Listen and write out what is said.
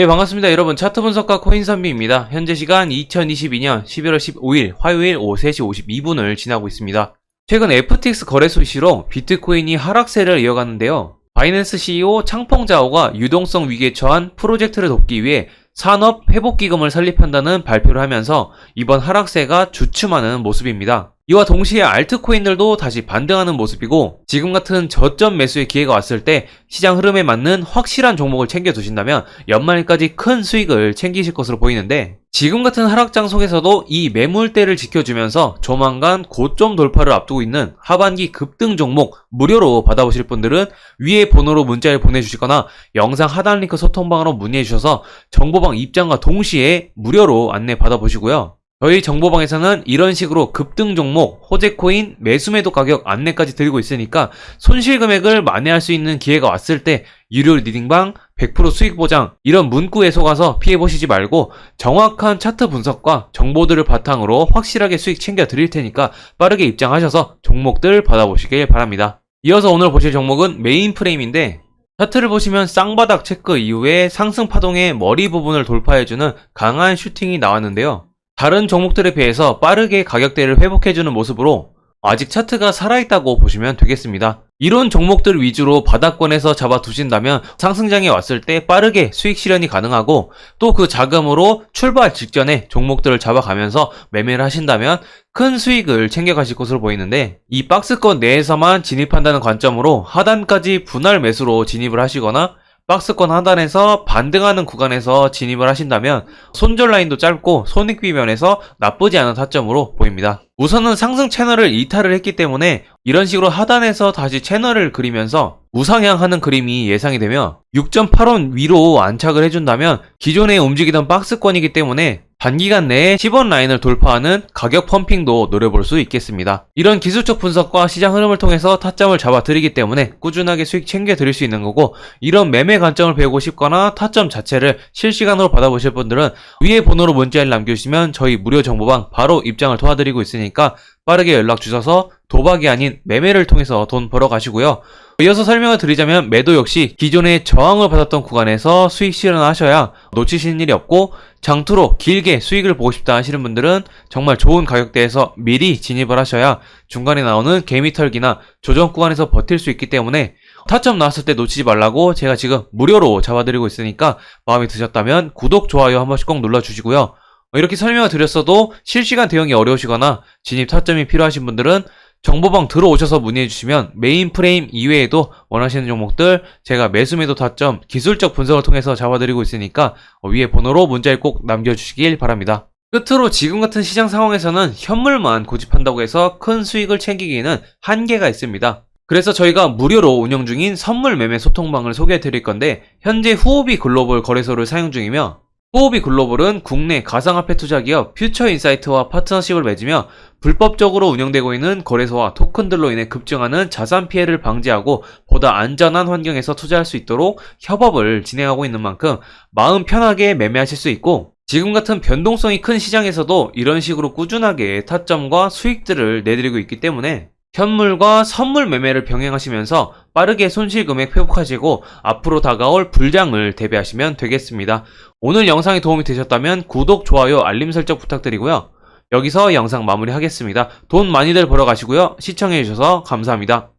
네, 반갑습니다. 여러분. 차트 분석가 코인 선비입니다. 현재 시간 2022년 11월 15일 화요일 오후 3시 52분을 지나고 있습니다. 최근 FTX 거래소 이슈로 비트코인이 하락세를 이어가는데요. 바이낸스 CEO 창펑자오가 유동성 위기에 처한 프로젝트를 돕기 위해 산업 회복기금을 설립한다는 발표를 하면서 이번 하락세가 주춤하는 모습입니다. 이와 동시에 알트코인들도 다시 반등하는 모습이고 지금 같은 저점 매수의 기회가 왔을 때 시장 흐름에 맞는 확실한 종목을 챙겨 두신다면 연말까지 큰 수익을 챙기실 것으로 보이는데 지금 같은 하락장 속에서도 이 매물대를 지켜주면서 조만간 고점 돌파를 앞두고 있는 하반기 급등 종목 무료로 받아보실 분들은 위에 번호로 문자를 보내주시거나 영상 하단 링크 소통방으로 문의해 주셔서 정보방 입장과 동시에 무료로 안내 받아보시고요. 저희 정보방에서는 이런 식으로 급등 종목, 호재코인, 매수매도 가격 안내까지 드리고 있으니까 손실 금액을 만회할 수 있는 기회가 왔을 때 유료 리딩방 100% 수익 보장 이런 문구에 속아서 피해 보시지 말고 정확한 차트 분석과 정보들을 바탕으로 확실하게 수익 챙겨 드릴 테니까 빠르게 입장하셔서 종목들 받아보시길 바랍니다. 이어서 오늘 보실 종목은 메인 프레임인데 차트를 보시면 쌍바닥 체크 이후에 상승 파동의 머리 부분을 돌파해주는 강한 슈팅이 나왔는데요. 다른 종목들에 비해서 빠르게 가격대를 회복해주는 모습으로 아직 차트가 살아있다고 보시면 되겠습니다. 이런 종목들 위주로 바닥권에서 잡아두신다면 상승장에 왔을 때 빠르게 수익 실현이 가능하고 또 그 자금으로 출발 직전에 종목들을 잡아가면서 매매를 하신다면 큰 수익을 챙겨가실 것으로 보이는데 이 박스권 내에서만 진입한다는 관점으로 하단까지 분할 매수로 진입을 하시거나 박스권 하단에서 반등하는 구간에서 진입을 하신다면 손절 라인도 짧고 손익비 면에서 나쁘지 않은 타점으로 보입니다. 우선은 상승 채널을 이탈을 했기 때문에 이런 식으로 하단에서 다시 채널을 그리면서 우상향하는 그림이 예상이 되며 6.8원 위로 안착을 해준다면 기존에 움직이던 박스권이기 때문에 단기간 내에 10원 라인을 돌파하는 가격 펌핑도 노려볼 수 있겠습니다. 이런 기술적 분석과 시장 흐름을 통해서 타점을 잡아드리기 때문에 꾸준하게 수익 챙겨 드릴 수 있는 거고 이런 매매 관점을 배우고 싶거나 타점 자체를 실시간으로 받아보실 분들은 위에 번호로 문자를 남겨주시면 저희 무료 정보방 바로 입장을 도와드리고 있으니까 빠르게 연락 주셔서 도박이 아닌 매매를 통해서 돈 벌어 가시고요. 이어서 설명을 드리자면 매도 역시 기존의 저항을 받았던 구간에서 수익 실현하셔야 놓치시는 일이 없고 장투로 길게 수익을 보고 싶다 하시는 분들은 정말 좋은 가격대에서 미리 진입을 하셔야 중간에 나오는 개미털기나 조정 구간에서 버틸 수 있기 때문에 타점 나왔을 때 놓치지 말라고 제가 지금 무료로 잡아드리고 있으니까 마음에 드셨다면 구독, 좋아요 한 번씩 꼭 눌러주시고요. 이렇게 설명을 드렸어도 실시간 대응이 어려우시거나 진입 타점이 필요하신 분들은 정보방 들어오셔서 문의해 주시면 메인 프레임 이외에도 원하시는 종목들 제가 매수 매도 타점 기술적 분석을 통해서 잡아드리고 있으니까 위에 번호로 문자에 꼭 남겨주시길 바랍니다. 끝으로 지금 같은 시장 상황에서는 현물만 고집한다고 해서 큰 수익을 챙기기에는 한계가 있습니다. 그래서 저희가 무료로 운영 중인 선물 매매 소통방을 소개해 드릴 건데 현재 후오비 글로벌 거래소를 사용 중이며 후오비 글로벌은 국내 가상화폐 투자 기업 퓨처인사이트와 파트너십을 맺으며 불법적으로 운영되고 있는 거래소와 토큰들로 인해 급증하는 자산 피해를 방지하고 보다 안전한 환경에서 투자할 수 있도록 협업을 진행하고 있는 만큼 마음 편하게 매매하실 수 있고 지금 같은 변동성이 큰 시장에서도 이런 식으로 꾸준하게 타점과 수익들을 내드리고 있기 때문에 현물과 선물 매매를 병행하시면서 빠르게 손실 금액 회복하시고 앞으로 다가올 불장을 대비하시면 되겠습니다. 오늘 영상이 도움이 되셨다면 구독, 좋아요, 알림 설정 부탁드리고요. 여기서 영상 마무리하겠습니다. 돈 많이들 벌어 가시고요. 시청해주셔서 감사합니다.